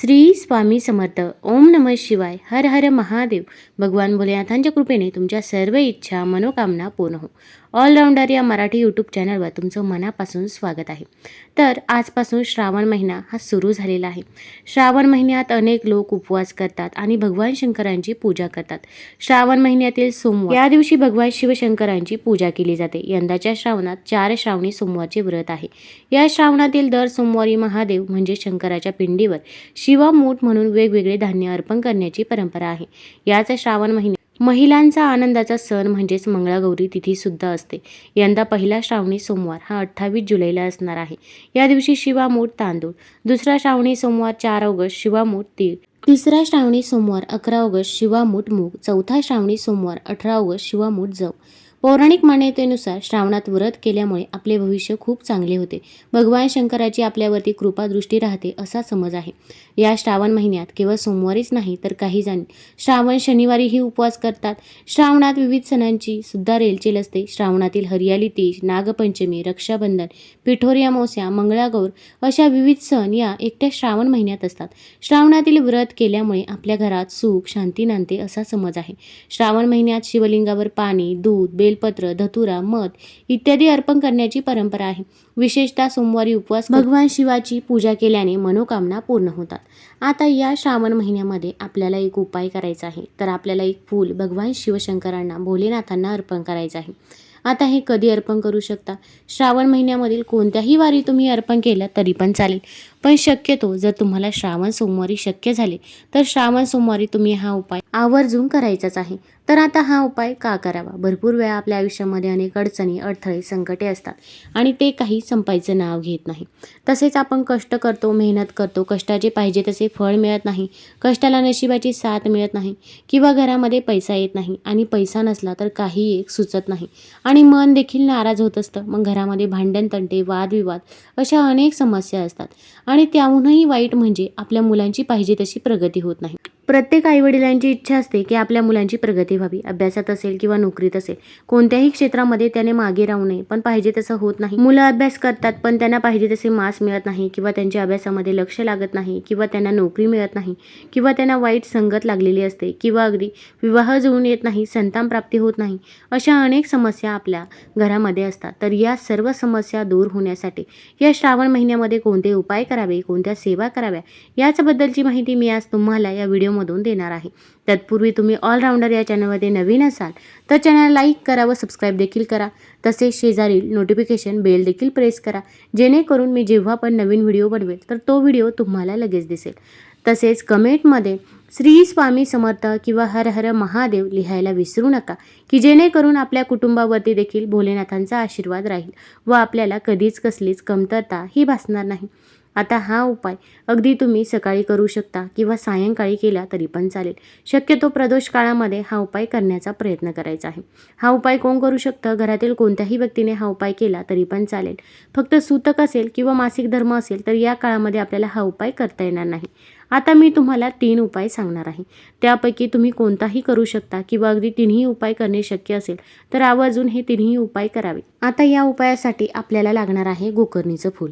श्री स्वामी समर्थ. ओम नम शिवाय. हर हर महादेव. भगवान भोलेनाथांच्या कृपेने तुमच्या सर्व इच्छा मनोकामना पूर्ण हो. ऑलराऊंडर या मराठी यूट्यूब चॅनलवर तुमचं मनापासून स्वागत आहे. तर आजपासून श्रावण महिना हा सुरू झालेला आहे. श्रावण महिन्यात अनेक लोक उपवास करतात आणि भगवान शंकरांची पूजा करतात. श्रावण महिन्यातील सोमवार या दिवशी भगवान शिवशंकरांची पूजा केली जाते. यंदाच्या श्रावणात चार श्रावणी सोमवारचे व्रत आहे. या श्रावणातील दर सोमवारी महादेव म्हणजे शंकराच्या पिंडीवर शिवामूठ म्हणून वेगवेगळे धान्य अर्पण करण्याची परंपरा आहे. याच श्रावण महिन्यात महिलांचा आनंदाचा सण म्हणजेच मंगळागौरी तिथी सुद्धा असते. यंदा पहिला श्रावणी सोमवार हा अठ्ठावीस जुलैला असणार आहे. या दिवशी शिवामूठ तांदूळ दुसरा श्रावणी सोमवार चार ऑगस्ट शिवामूठ तीळ तिसरा श्रावणी सोमवार अकरा ऑगस्ट शिवामूठ मूग चौथा श्रावणी सोमवार अठरा ऑगस्ट शिवामूठ जव. पौराणिक मान्यतेनुसार श्रावणात व्रत केल्यामुळे आपले भविष्य खूप चांगले होते. भगवान शंकराची आपल्यावरती कृपा दृष्टी राहते असा समज आहे. या श्रावण महिन्यात केवळ सोमवारीच नाही तर काही जण श्रावण शनिवारीही उपवास करतात. श्रावणात विविध सणांची सुद्धा रेलचेल असते. श्रावणातील हरियाली तीज नागपंचमी रक्षाबंधन पिठोरी अमावस्या मंगळागौर अशा विविध सण या एकट्या श्रावण महिन्यात असतात. श्रावणातील व्रत केल्यामुळे आपल्या घरात सुख शांती नांदते असा समज आहे. श्रावण महिन्यात शिवलिंगावर पाणी दूध बेल बेलपत्र धतुरा मध इत्यादी अर्पण करण्याची परंपरा आहे. विशेषतः सोमवारी उपवास भगवान शिवाची पूजा केल्याने मनोकामना पूर्ण होतात. आता या श्रावण महिन्यामध्ये आपल्याला एक उपाय करायचा आहे. तर आपल्याला एक फूल भगवान शिवशंकरांना भोलेनाथांना अर्पण करायचं आहे. आता हे कधी अर्पण करू शकता? श्रावण महिन्यामधील कोणत्याही वारी तुम्ही अर्पण केलं तरी पण चालेल. पण शक्यतो जर तुम्हाला श्रावण सोमवारी शक्य झाले तर श्रावण सोमवारी तुम्ही हा उपाय आवर्जून करायचाच आहे. तर आता हा उपाय का करावा? भरपूर वेळा आपल्या आयुष्यामध्ये अनेक अडचणी अडथळे संकटे असतात आणि ते काही संपायचं नाव घेत नाही. तसेच आपण कष्ट करतो मेहनत करतो कष्टाचे पाहिजे तसे फळ मिळत नाही कष्टाला नशिबाची साथ मिळत नाही किंवा घरामध्ये पैसा येत नाही आणि पैसा नसला तर काही एक सुचत नाही आणि मन देखील नाराज होत असतं. मग घरामध्ये भांडण तंटे वादविवाद अशा अनेक समस्या असतात आणि त्याहूनही वाईट म्हणजे आपल्या मुलांची पाहिजे तशी प्रगती होत नाही. प्रत्येक आईवडिलांची इच्छा असते की आपल्या मुलांची प्रगती व्हावी अभ्यासात असेल किंवा नोकरीत असेल. कोणत्याही क्षेत्रामध्ये त्याने मागे राहू नये पण पाहिजे तसं होत नाही. मुलं अभ्यास करतात पण त्यांना पाहिजे तसे मार्क्स मिळत नाही किंवा त्यांच्या अभ्यासामध्ये लक्ष लागत नाही किंवा त्यांना नोकरी मिळत नाही किंवा त्यांना वाईट संगत लागलेली असते किंवा अगदी विवाह जुळून येत नाही संतान प्राप्ती होत नाही अशा अनेक समस्या आपल्या घरामध्ये असतात. तर या सर्व समस्या दूर होण्यासाठी या श्रावण महिन्यामध्ये कोणते उपाय करावे कोणत्या सेवा कराव्या याचबद्दलची माहिती मी आज तुम्हाला या व्हिडिओमधून देणार आहे. तत्पूर्वी तुम्ही ऑलराऊंडर या चॅनलमध्ये नवीन असाल तर चॅनल लाईक करा व सबस्क्राईब देखील करा. तसेच शेजारील नोटिफिकेशन बेल देखील प्रेस करा. जेणेकरून मी जेव्हा पण नवीन व्हिडिओ बनवेल तर तो व्हिडिओ तुम्हाला लगेच दिसेल. तसेच कमेंटमध्ये श्री स्वामी समर्थ किंवा हर हर महादेव लिहायला विसरू नका की जेणेकरून आपल्या कुटुंबावरती देखील भोलेनाथांचा आशीर्वाद राहील व आपल्याला कधीच कसलीच कमतरता ही भासणार नाही. आता हा उपाय अगदी तुम्ही सकाळी करू शकता किंवा सायंकाळी केला तरी पण चालेल. शक्यतो प्रदोष काळामध्ये हा उपाय करण्याचा प्रयत्न करायचा आहे. हा उपाय कोण करू शकतं? घरातील कोणत्याही व्यक्तीने हा उपाय केला तरी पण चालेल. फक्त सूतक असेल किंवा मासिक धर्म असेल तर या काळामध्ये आपल्याला हा उपाय करता येणार नाही. आता मी तुम्हाला तीन उपाय सांगणार आहे. त्यापैकी तुम्ही कोणताही करू शकता किंवा अगदी तिन्ही उपाय करणे शक्य असेल तर आवर्जून हे तिन्ही उपाय करावे. आता या उपायासाठी आपल्याला लागणार आहे गोकर्णीचं फूल.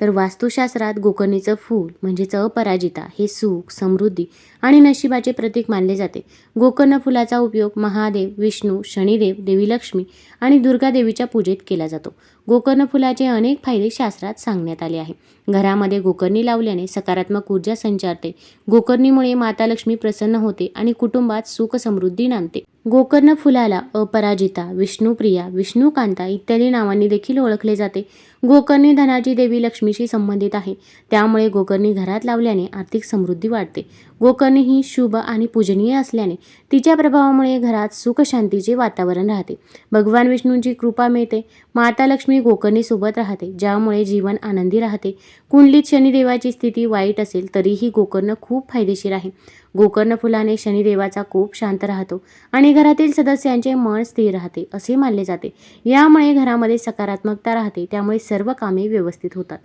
तर वास्तुशास्त्रात गोकर्णीचं फूल म्हणजेच अपराजिता हे सुख समृद्धी आणि नशिबाचे प्रतीक मानले जाते. गोकर्ण फुलाचा उपयोग महादेव विष्णू शनिदेव देवी लक्ष्मी आणि दुर्गा देवीच्या पूजेत केला जातो. गोकर्ण फुलाचे अनेक फायदे शास्त्रात सांगण्यात आले आहे. घरामध्ये गोकर्णी लावल्याने सकारात्मक ऊर्जा संचारते. गोकर्णीमुळे माता लक्ष्मी प्रसन्न होते आणि कुटुंबात सुख समृद्धी नांदते. गोकर्ण फुलाला अपराजिता विष्णुप्रिया विष्णुकांता इत्यादी नावांनी देखील ओळखले जाते. गोकर्णी धनाची देवी लक्ष्मीशी संबंधित आहे. त्यामुळे गोकर्णी घरात लावल्याने आर्थिक समृद्धी वाढते. गोकर्णी ही शुभ आणि पूजनीय असल्याने तिच्या प्रभावामुळे घरात सुखशांतीचे वातावरण राहते. भगवान विष्णूंची कृपा मिळते माता लक्ष्मी गोकर्णीसोबत राहते ज्यामुळे जीवन आनंदी राहते. कुंडलीत शनिदेवाची स्थिती वाईट असेल तरीही गोकर्ण खूप फायदेशीर आहे. गोकर्ण फुलाने शनिदेवाचा कोप शांत राहतो आणि घरातील सदस्यांचे मन स्थिर राहते असे मानले जाते. यामुळे घरामध्ये सकारात्मकता राहते त्यामुळे सर्व कामे व्यवस्थित होतात.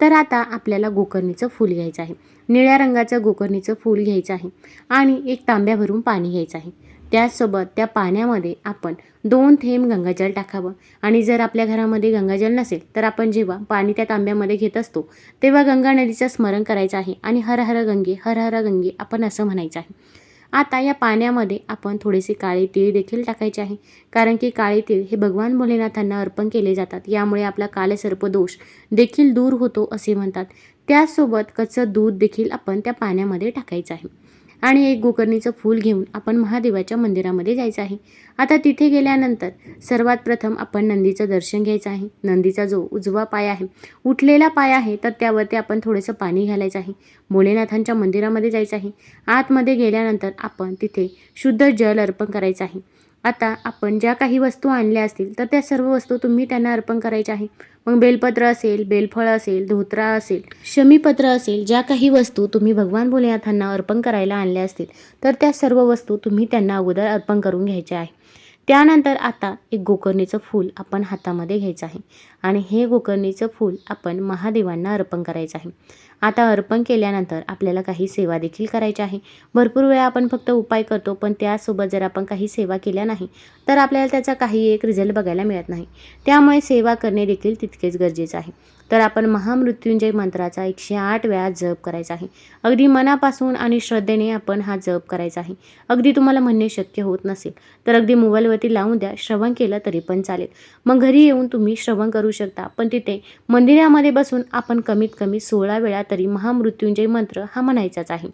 तर आता आपल्याला गोकर्णीचं फूल घ्यायचं आहे. निळ्या रंगाचं गोकर्णीचं फूल घ्यायचं आहे आणि एक तांब्या भरून पाणी घ्यायचं आहे. त्याचसोबत त्या पाण्यामध्ये आपण दोन थेंब गंगाजल टाकावं आणि जर आपल्या घरामध्ये गंगाजल नसेल तर आपण जेव्हा पाणी त्या तांब्यामध्ये घेत असतो तेव्हा गंगा नदीचं स्मरण करायचं आहे आणि हर हर गंगे हर हर गंगे आपण असं म्हणायचं आहे. आता या पाण्यामध्ये आपण थोडेसे काळे तीळ देखील टाकायचे आहे कारण की काळे तीळ हे भगवान भोलेनाथांना अर्पण केले जातात. यामुळे आपला कालसर्प दोष देखील दूर होतो असे म्हणतात. त्यासोबत कच्चं दूध देखील आपण त्या पाण्यामध्ये टाकायचं आहे. आणि एक गोकर्णीचं फूल घेऊन आपण महादेवाच्या मंदिरामध्ये जायचं आहे. आता तिथे गेल्यानंतर सर्वात प्रथम आपण नंदीचं दर्शन घ्यायचं आहे. नंदीचा जो उजवा पाय आहे उठलेला पाय आहे तर त्यावरती आपण थोडंसं पाणी घालायचं आहे. भोलेनाथांच्या मंदिरामध्ये जायचं आहे. आतमध्ये गेल्यानंतर आपण तिथे शुद्ध जल अर्पण करायचं आहे. आता आपण ज्या काही वस्तू आणल्या असतील तर त्या सर्व वस्तू तुम्ही त्यांना अर्पण करायच्या आहे. मग बेलपत्र असेल बेलफळ असेल धोत्रा असेल शमीपत्र असेल ज्या काही वस्तू तुम्ही भगवान भोलेनाथांना अर्पण करायला आणल्या असतील तर त्या सर्व वस्तू तुम्ही त्यांना अगोदर अर्पण करून घ्यायच्या आहे. त्यानंतर आता एक गोकर्णीचं फूल आपण हातामध्ये घ्यायचं आहे. आणि हे गोकर्णीचं फूल आपण महादेवांना अर्पण करायचं आहे. आता अर्पण केल्यानंतर आपल्याला काही सेवा देखील करायची आहे. भरपूर वेळा आपण फक्त उपाय करतो पण त्यासोबत जर आपण काही सेवा केल्या नाही तर आपल्याला त्याचा काही एक रिझल्ट बघायला मिळत नाही. त्यामुळे सेवा करणे देखील तितकेच गरजेचं आहे. तर आपण महामृत्युंजय मंत्राचा एकशे आठ वेळा जप करायचा आहे. अगदी मनापासून आणि श्रद्धेने आपण हा जप करायचा आहे. अगदी तुम्हाला म्हणणे शक्य होत नसेल तर अगदी मोबाईलवरती लावून द्या. श्रवण केलं तरी पण चालेल. मग घरी येऊन तुम्ही श्रवण करू शकता. पण तिथे मंदिरामध्ये बसून आपण कमीत कमी सोळा वेळा तरी महामृत्युंजय मंत्र हा म्हणायचाच आहे.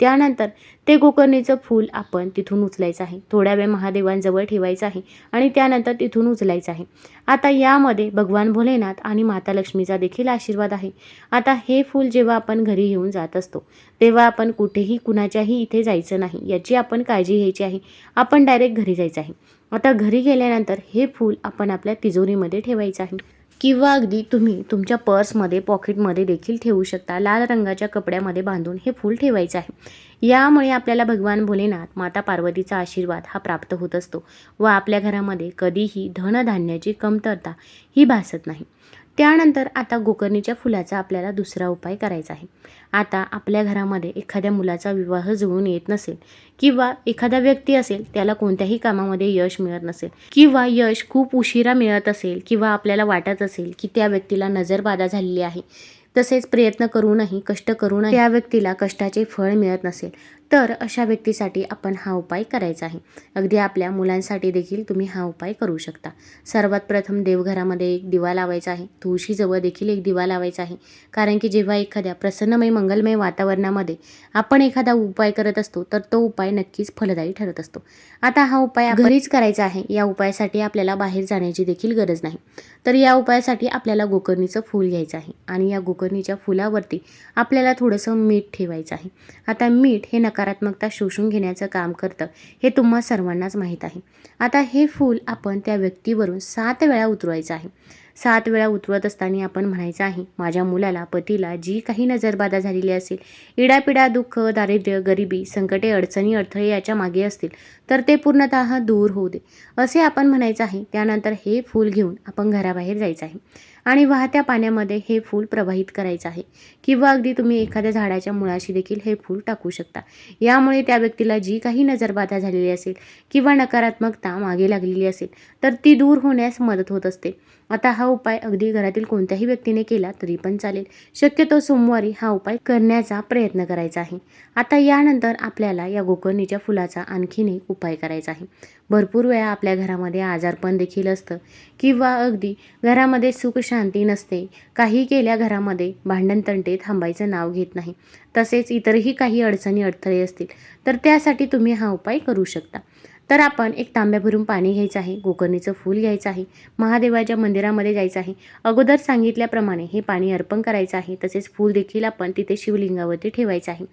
त्यानंतर ते गोकर्णीचं फूल आपण तिथून उचलायचं आहे. थोड्या वेळ महादेवांजवळ ठेवायचं आहे आणि त्यानंतर तिथून उचलायचं आहे. आता यामध्ये भगवान भोलेनाथ आणि माता लक्ष्मीचा देखील आशीर्वाद आहे. आता हे फूल जेव्हा आपण घरी घेऊन जात असतो तेव्हा आपण कुठेही कुणाच्याही इथे जायचं नाही याची आपण काळजी घ्यायची आहे. आपण डायरेक्ट घरी जायचं आहे. आता घरी गेल्यानंतर हे फूल आपण आपल्या तिजोरीमध्ये ठेवायचं आहे. किंवा अगदी तुम्ही तुमच्या पर्समध्ये पॉकेटमध्ये देखील ठेवू शकता. लाल रंगाच्या कपड्यामध्ये बांधून हे फूल ठेवायचं आहे. यामुळे आपल्याला भगवान भोलेनाथ माता पार्वतीचा आशीर्वाद हा प्राप्त होत असतो व आपल्या घरामध्ये कधीही धनधान्याची कमतरता ही भासत नाही. त्यानंतर आता गोकर्णीच्या फुलाचा आपल्याला दुसरा उपाय करायचा आहे. आता आपल्या घरामध्ये एखाद्या मुलाचा विवाह जुळून येत नसेल किंवा एखादा व्यक्ती असेल त्याला कोणत्याही कामामध्ये यश मिळत नसेल किंवा यश खूप उशिरा मिळत असेल किंवा आपल्याला वाटत असेल की त्या व्यक्तीला नजरबाधा झालेली आहे तसेच प्रयत्न करूनही कष्ट करूनही त्या व्यक्तीला कष्टाचे फळ मिळत नसेल तर अशा व्यक्तीसाठी आपण हा उपाय करायचा आहे. अगदी आपल्या मुलांसाठी देखील तुम्ही हा उपाय करू शकता. सर्वात प्रथम देवघरामध्ये एक दिवा लावायचा आहे. तुळशीजवळ देखील एक दिवा लावायचा आहे. कारण की जेव्हा एखाद्या प्रसन्नमय मंगलमय वातावरणामध्ये आपण एखादा उपाय करत असतो तर तो उपाय नक्कीच फलदायी ठरत असतो. आता हा उपाय घरीच करायचा आहे. या उपायासाठी आपल्याला बाहेर जाण्याची देखील गरज नाही. तर या उपायासाठी आपल्याला गोकर्णीचं फूल घ्यायचं आहे. आणि या गोकर्णीच्या फुलावरती आपल्याला थोडंसं मीठ ठेवायचं आहे. आता मीठ हे नकारात्मकता शोषून घेण्याचं काम करतं हे तुम्हा सर्वांनाच माहीत आहे. आता हे फूल आपण त्या व्यक्तीवरून सात वेळा उतरवायचं आहे. सात वेळा उतरवत असताना आपण म्हणायचं आहे माझ्या मुलाला पतीला जी काही नजरबाधा झालेली असेल इडापिडा दुःख दारिद्र्य गरिबी संकटे अडचणी अडथळे याच्या मागे असतील तर ते पूर्णतः दूर होऊ दे. असे आपण म्हणायचं आहे त्यानंतर हे फूल घेऊन आपण घराबाहेर जायचं आहे. आणि वाहत्या पाण्यामध्ये हे फूल प्रवाहित करायचं आहे. किंवा अगदी तुम्ही एखाद्या झाडाच्या मुळाशी देखील हे फूल टाकू शकता. यामुळे त्या व्यक्तीला जी काही नजरबाधा झालेली असेल किंवा नकारात्मकता मागे लागलेली असेल तर ती दूर होण्यास मदत होत असते. आता हा उपाय अगदी घरातील कोणत्याही व्यक्तीने केला तरी पण चालेल. शक्यतो सोमवारी हा उपाय करण्याचा प्रयत्न करायचा आहे. आता यानंतर आपल्याला या गोकर्णीच्या फुलाचा आणखीन एक उपाय करायचा आहे. भरपूर वेळा आपल्या घरामध्ये आजारपण देखील असतं. किंवा अगदी घरामध्ये सुख शांती नसते. काही केल्या घरामध्ये भांडण तंटे थांबायचं नाव घेत नाही. तसेच इतरही काही अडचणी अडथळे असतील तर त्यासाठी तुम्ही हा उपाय करू शकता. तर आपण एक तांब्या भरून पाणी घ्यायचं आहे गोकर्णीचं फूल घ्यायचं आहे महादेवाच्या मंदिरामध्ये जायचं आहे. अगोदर सांगितल्याप्रमाणे हे पाणी अर्पण करायचं आहे तसेच फूल देखील आपण तिथे शिवलिंगावरती ठेवायचं आहे.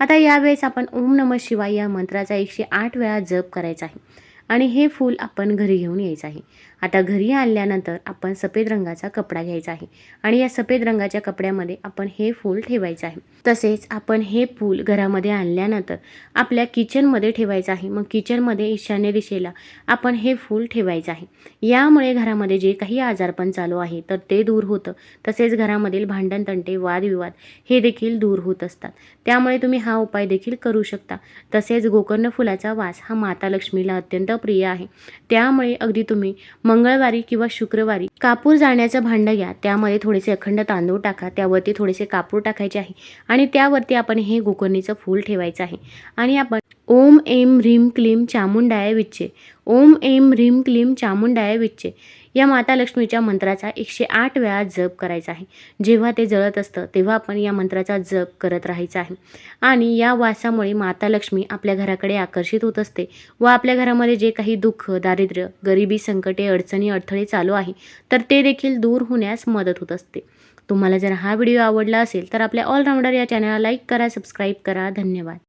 आता यावेळेस आपण ओम नमः शिवाय या मंत्राचा एकशे आठ वेळा जप करायचा आहे. आणि हे फूल आपण घरी घेऊन यायचं आहे. आता घरी आणल्यानंतर आपण सफेद रंगाचा कपडा घ्यायचा आहे आणि या सफेद रंगाच्या कपड्यामध्ये आपण हे फूल ठेवायचं आहे. तसेच आपण हे फूल घरामध्ये आणल्यानंतर आपल्या किचनमध्ये ठेवायचं आहे. मग किचनमध्ये ईशान्य दिशेला आपण हे फूल ठेवायचं आहे. यामुळे घरामध्ये जे काही आजारपण चालू आहे तर ते दूर होतं. तसेच घरामधील भांडण तंटे वादविवाद हे देखील दूर होत असतात. त्यामुळे तुम्ही हा उपाय देखील करू शकता. तसेच गोकर्ण फुलाचा वास हा माता लक्ष्मीला अत्यंत प्रिय आहे. त्यामुळे अगदी तुम्ही मंगळवारी किंवा शुक्रवारी कापूर जाळण्याचं भांडं घ्या. त्यामध्ये थोडेसे अखंड तांदूळ टाका. त्यावरती थोडेसे कापूर टाकायचे आहे आणि त्यावरती आपण हे गोकर्णीचं फूल ठेवायचं आहे. आणि आपण ओम एम ह्रीम क्लीम चामुंडाय विच्चे. ओम एम ह्रीम क्लीम चामुंडाय विच्चे. या माता लक्ष्मीच्या मंत्राचा एकशे आठ वेळा जप करायचा आहे. जेव्हा ते जळत असतं तेव्हा आपण या मंत्राचा जप करत राहायचा आहे. आणि या वासामुळे माता लक्ष्मी आपल्या घराकडे आकर्षित होत असते व आपल्या घरामध्ये जे काही दुःख दारिद्र्य गरिबी संकटे अडचणी अडथळे चालू आहे तर ते देखील दूर होण्यास मदत होत असते. तुम्हाला जर हा व्हिडिओ आवडला असेल तर आपल्या ऑलराऊंडर या चॅनलला लाईक करा सबस्क्राईब करा. धन्यवाद.